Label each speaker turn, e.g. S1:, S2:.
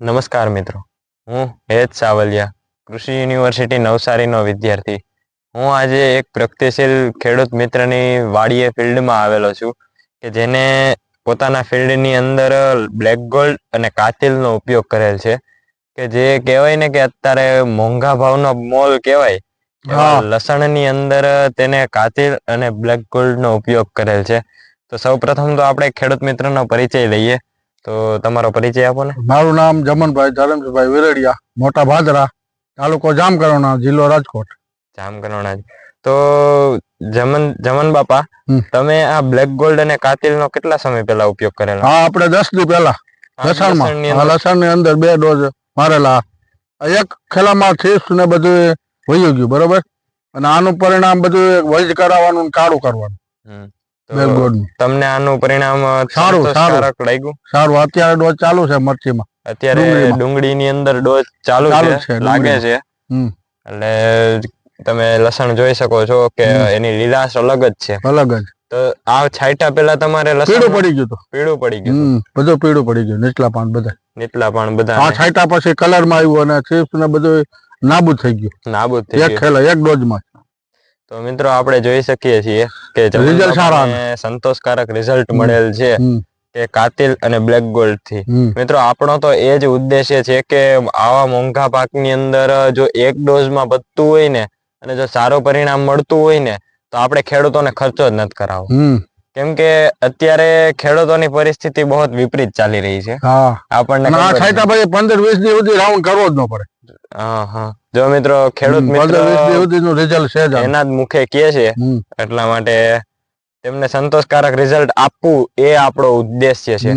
S1: નમસ્કાર મિત્રો. હું હેત સાવલિયા કૃષિ યુનિવર્સિટી નવસારીનો વિદ્યાર્થી. હું આજે એક પ્રગતિશીલ ખેડૂત મિત્રની વાડીએ ફિલ્ડમાં આવેલો છું કે જેને પોતાના ફિલ્ડની અંદર બ્લેક ગોલ્ડ અને કાતિલનો ઉપયોગ કરેલ છે. કે જે કહેવાય ને કે અત્યારે મોંઘા ભાવનો મોલ કહેવાય. લસણની અંદર તેને કાતિલ અને બ્લેક ગોલ્ડનો ઉપયોગ કરેલ છે. તો સૌ પ્રથમ તો આપણે ખેડૂત મિત્રનો પરિચય લઈએ. તો તમારો પરિચય આપો ને.
S2: મારું નામ જમનભાઈ ધરમસિંહભાઈ વિરડિયા મોટા ભાદરા તાલુકો જામકરોણા જિલ્લો રાજકોટ.
S1: જામકરણોના તો જમન જમન બાપા તમે આ બ્લેક ગોલ્ડ અને કાતિલ નો કેટલા સમય પહેલા ઉપયોગ કરેલો?
S2: હા આપણે દસ દી પહેલા. લસણમાં.
S1: લસણની અંદર
S2: બે ડોઝ મારેલા. એક ખેલામાં થીસ ને બધું વહી ગયું બરોબર? અને આનું પરિણામ બધું વૈજ કરાવવાનું કાળું કરવાનું.
S1: તમને આનું પરિણામ
S2: સારું,
S1: સારું. લાગ્યું?
S2: સારું અત્યારે ડોઝ ચાલુ છે મરચીમાં.
S1: અત્યારે
S2: ડુંગળી
S1: ડુંગળીની અંદર ડોઝ ચાલુ
S2: ચાલુ
S1: છે લાગે છે. એટલે તમે લસણ જોઈ શકો છો કે એની લીલાશ અલગ જ છે.
S2: અલગ જ.
S1: તો આ છાંટા પેલા તમારે
S2: પીળું
S1: લસણ
S2: પડી ગયું
S1: પીળું પડી ગયું
S2: બધું પીળું પડી ગયું નીચલા પાન બધા.
S1: નીચલા
S2: પાન
S1: બધા આ
S2: છાંટા પછી કલરમાં આવ્યું અને ચિપ્સ ને બધું નાબૂદ થઈ ગયું.
S1: નાબૂદ થઈ
S2: એક
S1: ગયું.
S2: ખેલા એક ડોઝમાં.
S1: તો મિત્રો આપણે જોઈ શકીએ છીએ કે સંતોષકારક રિઝલ્ટ મળેલ છે કે કાતિલ અને બ્લેક
S2: ગોલ્ડથી.
S1: મિત્રો આપણો તો એ જ ઉદ્દેશ્ય છે કે આવા મોંઘા પાકની અંદર જો એક ડોઝમાં વધતું હોય ને અને જો સારું પરિણામ મળતું હોય ને તો આપણે ખેડૂતોને ખર્ચો જ નથી કરાવવો.
S2: હમ.
S1: કેમ કે અત્યારે ખેડૂતોની પરિસ્થિતિ બહુ વિપરીત ચાલી રહી છે. આપણને
S2: પંદર વીસ દિવસ સુધી રાઉન્ડ કરવો જ ન પડે.
S1: હા હા. જો મિત્રો ખેડૂત મિત્ર
S2: રિઝલ્ટ છે
S1: એના જ મુખે કે છે. એટલા માટે તેમને સંતોષકારક રિઝલ્ટ આપવું એ આપણો ઉદ્દેશ્ય છે.